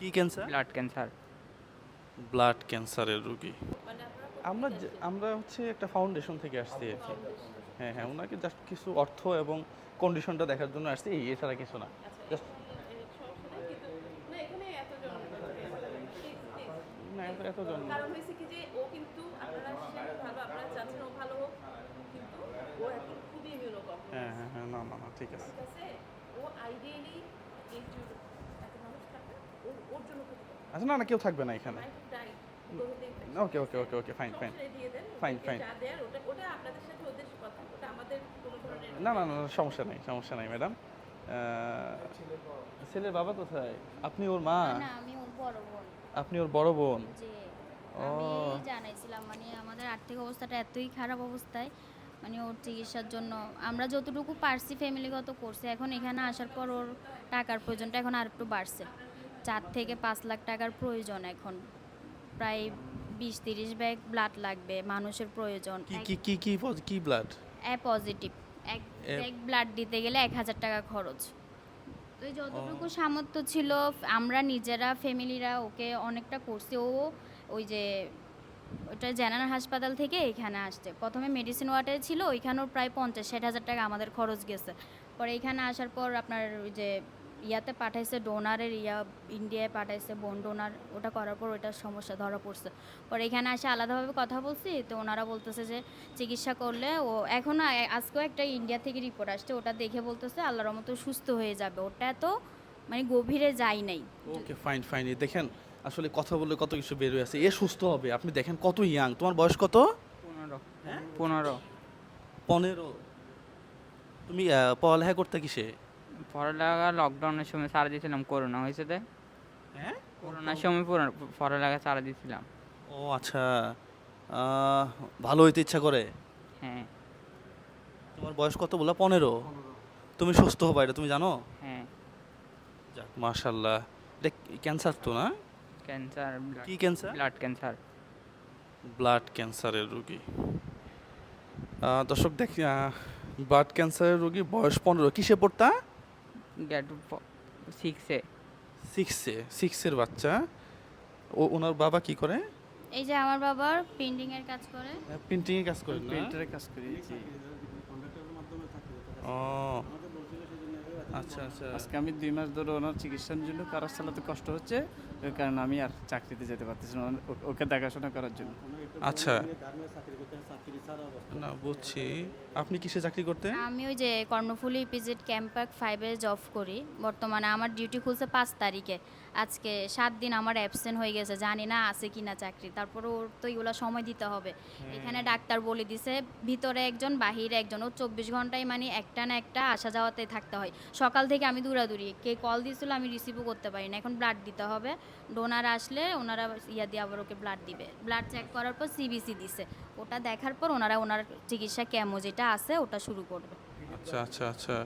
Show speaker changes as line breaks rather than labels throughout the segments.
কি cancer
blood cancer
blood ক্যান্সারের রোগী। আমরা যে- আমরা হচ্ছে একটা ফাউন্ডেশন থেকে আসছি আর কি হ্যাঁ হ্যাঁ ওনাকে জাস্ট কিছু অর্থ এবং কন্ডিশনটা দেখার জন্য আসছি। এই এছাড়া কিছু না। জাস্ট না এত- এতজন
কারণ হয়েছে কি যে ও কিন্তু আপনারা ভালো আপনারা চাচ্ছেন ও ভালো হোক কিন্তু ও এখন খুবই ইমিউনো
হ্যাঁ হ্যাঁ হ্যাঁ না না না ঠিক আছে।
ঠিক আছে? ও আইডিয়ালি এই যে এত মানুষ থাকবে ওর ওর জন্য ক্ষতিকর
আচ্ছা না না কেউ থাকবে না এখানে। Okay okay okay okay fine fine
কোনো ধরনের
না না না সমস্যা নেই সমস্যা নেই ম্যাডাম ছেলের বাবা কোথায়? আপনি ওর মা?
না আমি ওর বড় বোন।
আপনি ওর বড় বোন?
আমি জানাইছিলাম মানে আমাদের আর্থিক অবস্থাটা এতই খারাপ অবস্থায় মানে ওর চিকিৎসার জন্য আমরা যতটুকু পারছি ফ্যামিলিগত করছি এখন এখানে আসার পর ওর টাকার প্রয়োজনটা এখন আর একটু বাড়ছে। চার থেকে পাঁচ লাখ টাকার প্রয়োজন এখন। প্রায় বিশ তিরিশ ব্যাগ ব্লাড লাগবে মানুষের প্রয়োজন।
কি কি কি কি ব্লাড
এ পজিটিভ এক ব্যাগ ব্লাড দিতে গেলে এক হাজার টাকা খরচ। তো যতটুকু সামর্থ্য ছিল আমরা নিজেরা ফ্যামিলিরা ওকে অনেকটা করছি। ও ওই যে ওটা জেনারেল হাসপাতাল থেকে এখানে আসছে। প্রথমে মেডিসিন ওয়ার্ডে ছিল ওইখানেও প্রায় পঞ্চাশ ষাট হাজার টাকা আমাদের খরচ গেছে। পরে এখানে আসার পর আপনার ওই যে ইয়াতে পাঠাইছে ডোনারের ইয়া ইন্ডিয়ায় পাঠাইছে বোন ডোনার ওটা করার পর ওটার সমস্যা ধরা পড়ছে। পরে এখানে এসে আলাদাভাবে কথা বলছি তো ওনারা বলতেছে যে চিকিৎসা করলে ও এখন আজকেও একটা ইন্ডিয়া থেকে রিপোর্ট আসছে ওটা দেখে বলতেছে আল্লাহর মতো সুস্থ হয়ে যাবে। ওটা এত মানে গভীরে যাই নাই।
Okay fine fine. দেখেন আসলে কথা বললে কত কিছু বের হয়ে আছে। এ সুস্থ হবে আপনি দেখেন কত ইয়াং। তোমার বয়স কত?
পনেরো। হ্যাঁ? পনেরো।
পনেরো। তুমি পড়ালেখা করতে কিসে?
পড়ালেখা লকডাউনের সময় সারা দিয়েছিলাম করোনা হয়েছে তাই
হ্যাঁ?
করোনার সময় পড়া- পড়ালেখা সারা দিয়েছিলাম।
ও আচ্ছা। ভালো হইতে ইচ্ছা করে?
হ্যাঁ।
তোমার বয়স কত বললা? পনেরো। তুমি সুস্থ হবা এটা তুমি জানো?
হ্যাঁ।
যাক মাশাল্লাহ এটা ক্যান্সার তো না?
ক্যান্সার
কি ক্যান্সার
ব্লাড ক্যান্সার
ব্লাড ক্যান্সারের রোগী। দর্শক দেখ ব্লাড ক্যান্সারের রোগী বয়স পনেরো। কিসে পড়তা?
গেট সিক্সে
সিক্সে সিক্সের বাচ্চা। ও ওনার বাবা কি করে?
এই যে আমার বাবার পেন্টিং এর কাজ করে।
পেন্টিং এর কাজ করে
পেন্টারের কাজ করে
ও। আচ্ছা আচ্ছা।
আজকে আমি দুই মাস ধরে ওনার চিকিৎসার জন্য কারার চালাতে কষ্ট হচ্ছে ওই কারণে আমি আর চাকরিতে যেতে পারতেছি না ওকে দেখাশোনা করার জন্য।
আচ্ছা। না বুঝছি। আপনি কিসে চাকরি করতেন?
আমি ওই যে কর্ণফুলী ইপিজেড ক্যাম্পাক ফাইভে জব করি। বর্তমানে আমার ডিউটি খুলছে পাঁচ তারিখে। আজকে সাত দিন আমার অ্যাবসেন্ট হয়ে গেছে জানি না আছে কি না চাকরি। তারপরে ওর তো এগুলো সময় দিতে হবে। এখানে ডাক্তার বলে দিছে ভিতরে একজন বাহিরে একজন। ও চব্বিশ ঘন্টায় মানে একটা না একটা আসা যাওয়াতে থাকতে হয়। সকাল থেকে আমি দৌড়াদৌড়ি। কে কল দিয়েছিল আমি রিসিভও করতে পারি না। এখন ব্লাড দিতে হবে। ডোনার আসলে ওনারা ইয়া দিয়ে আবার ওকে ব্লাড দিবে। ব্লাড চেক করার পর সিবিসি দিছে। ওটা দেখার পর ওনারা ওনার চিকিৎসা কেমো যেটা আছে ওটা শুরু করবে।
আচ্ছা আচ্ছা আচ্ছা।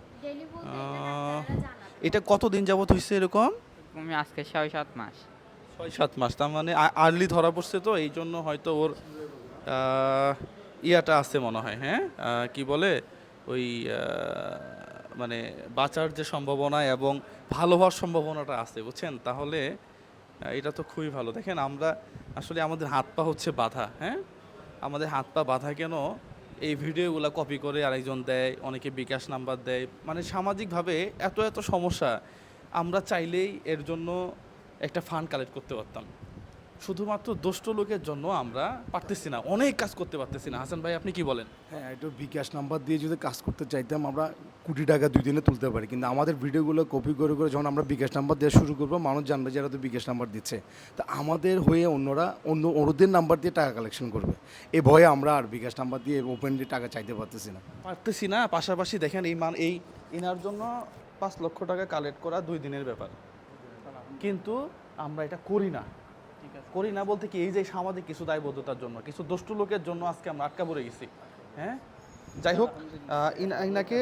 এটা
কতদিন যাবত হয়েছে এরকম?
আমি আজকে ছয় সাত মাস।
ছয় সাত মাস তার মানে আর্লি ধরা পড়ছে তো এই জন্য হয়তো ওর ইয়াটা আছে মনে হয় হ্যাঁ? কি বলে? ওই মানে বাঁচার যে সম্ভাবনা এবং ভালো হওয়ার সম্ভাবনাটা আছে, বুঝছেন? তাহলে এটা তো খুবই ভালো। দেখেন, আমরা আসলে আমাদের হাত পা হচ্ছে বাধা হ্যাঁ? আমাদের হাত পা বাধা কেন? এই ভিডিওগুলো কপি করে আরেকজন দেয়, অনেকে বিকাশ নাম্বার দেয়। মানে সামাজিকভাবে এত এত সমস্যা, আমরা চাইলেই এর জন্য একটা ফান্ড কালেক্ট করতে পারতাম। শুধুমাত্র দুষ্ট লোকের জন্য আমরা পারতেছি না অনেক কাজ করতে পারতেছি না। হাসান ভাই আপনি কি বলেন?
হ্যাঁ একটু বিকাশ নাম্বার দিয়ে যদি কাজ করতে চাইতাম আমরা কোটি টাকা দুই দিনে তুলতে পারি। কিন্তু আমাদের ভিডিওগুলো কপি করে করে যখন আমরা বিকাশ নাম্বার দেওয়া শুরু করব মানুষ জানবে যারা তো বিকাশ নাম্বার দিচ্ছে। তা আমাদের হয়ে অন্যরা অন্য ওদের নাম্বার দিয়ে টাকা কালেকশন করবে। এ ভয়ে আমরা আর বিকাশ নাম্বার দিয়ে ওপেনলি টাকা চাইতে পারতেছি না।
পারতেছি না পাশাপাশি দেখেন এই মান এই এনার জন্য পাঁচ লক্ষ টাকা কালেক্ট করা দুই দিনের ব্যাপার। কিন্তু আমরা এটা করি না। করি না বলতে কি, এই যে সামাজিক কিছু দায়বদ্ধতার জন্য, কিছু দুষ্ট লোকের জন্য আজকে আমরা আটকা পড়ে গেছি। হ্যাঁ? যাই হোক ইনাকে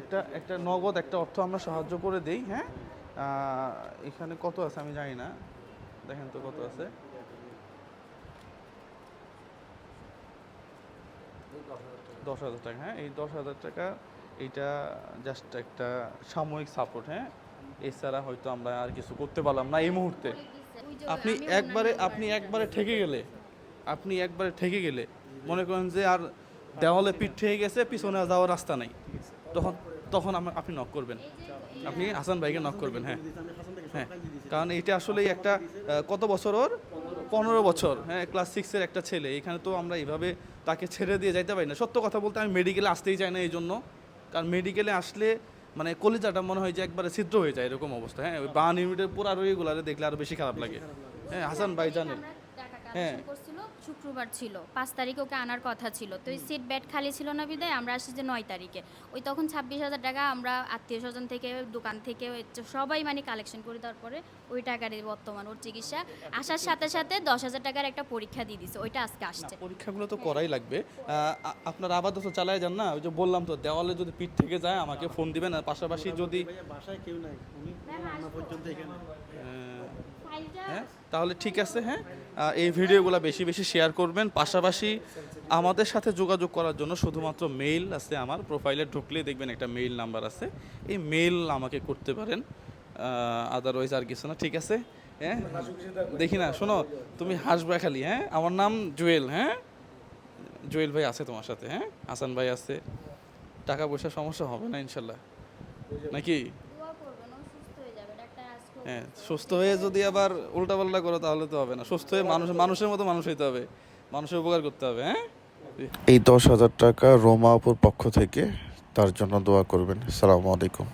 একটা একটা নগদ, একটা অর্থ আমরা সাহায্য করে দেই হ্যাঁ? এখানে কত আছে আমি জানি না। দেখেন তো কত আছে। দশ হাজার টাকা হ্যাঁ? এই দশ হাজার টাকা, এইটা জাস্ট একটা সাময়িক সাপোর্ট হ্যাঁ? এছাড়া হয়তো আমরা আর কিছু করতে পারলাম না এই মুহূর্তে। আপনি একবারে আপনি একবারে ঠেকে গেলে আপনি একবারে ঠেকে গেলে মনে করেন যে আর দেওয়ালে পিঠ ঠেকে গেছে পিছনে যাওয়ার রাস্তা নাই। তখন তখন আপনি নক করবেন। আপনি হাসান ভাইকে নক করবেন হ্যাঁ। হ্যাঁ কারণ এটা আসলে একটা কত বছর ওর? পনেরো বছর। হ্যাঁ ক্লাস সিক্সের একটা ছেলে। এখানে তো আমরা এইভাবে তাকে ছেড়ে দিয়ে যাইতে পারি না। সত্য কথা বলতে আমি মেডিকেলে আসতেই চাই না এই জন্য। কারণ মেডিকেলে আসলে মানে কলিজাটা মনে হয় যে একবারে ছিদ্র হয়ে যায় এরকম অবস্থা। হ্যাঁ ওই বান ইউনিটের পুরো আর ওইগুলারে দেখলে আরও বেশি খারাপ লাগে। হ্যাঁ হাসান ভাই জানেন। হ্যাঁ।
শুক্রবার ছিল পাঁচ তারিখে ওকে আনার কথা ছিল। তো ওই সিট বেড খালি ছিল না বিদায় আমরা আসছি যে নয় তারিখে। ওই তখন ছাব্বিশ হাজার টাকা আমরা আত্মীয় স্বজন থেকে দোকান থেকে সবাই মানে কালেকশন করে তারপরে ওই টাকারই বর্তমান ওর চিকিৎসা। আসার সাথে সাথে দশ হাজার টাকার একটা পরীক্ষা দিয়ে দিছে ওইটা আজকে আসছে।
পরীক্ষাগুলো তো করাই লাগবে। আপনার আপাতত চালায় যান না ওই যে বললাম তো দেওয়ালে যদি পিঠ থেকে যায় আমাকে ফোন দিবেন আর পাশাপাশি যদি
বাসায় কেউ নাই উনি পর্যন্ত এখানে।
ফাইলটা
হ্যাঁ? তাহলে ঠিক আছে হ্যাঁ? এই ভিডিওগুলো বেশি বেশি শেয়ার করবেন। পাশাপাশি আমাদের সাথে যোগাযোগ করার জন্য শুধুমাত্র মেইল আছে আমার। প্রোফাইলে ঢুকলে দেখবেন একটা মেইল নাম্বার আছে। এই মেইল আমাকে করতে পারেন। আদারওয়াইজ আর কিছু না, ঠিক আছে? হ্যাঁ? দেখি না, শোনো, তুমি হাসবা খালি হ্যাঁ? আমার নাম জুয়েল হ্যাঁ? জুয়েল ভাই আছে তোমার সাথে হ্যাঁ? হাসান ভাই আছে। টাকা পয়সা সমস্যা হবে না, ইনশাল্লাহ। নাকি
দোয়া করবেন ও সুস্থ হয়ে যাবে ডাক্তার আজকে
হ্যাঁ সুস্থ হয়ে যদি আবার উল্টাপাল্টা করো তাহলে তো হবে না। সুস্থ হয়ে মানুষ, মানুষের মতো মানুষ হইতে হবে। মানুষের উপকার করতে হবে হ্যাঁ?
এই দশ হাজার টাকা রোমা আপুর পক্ষ থেকে তার জন্য দোয়া করবেন। সালামু আলাইকুম।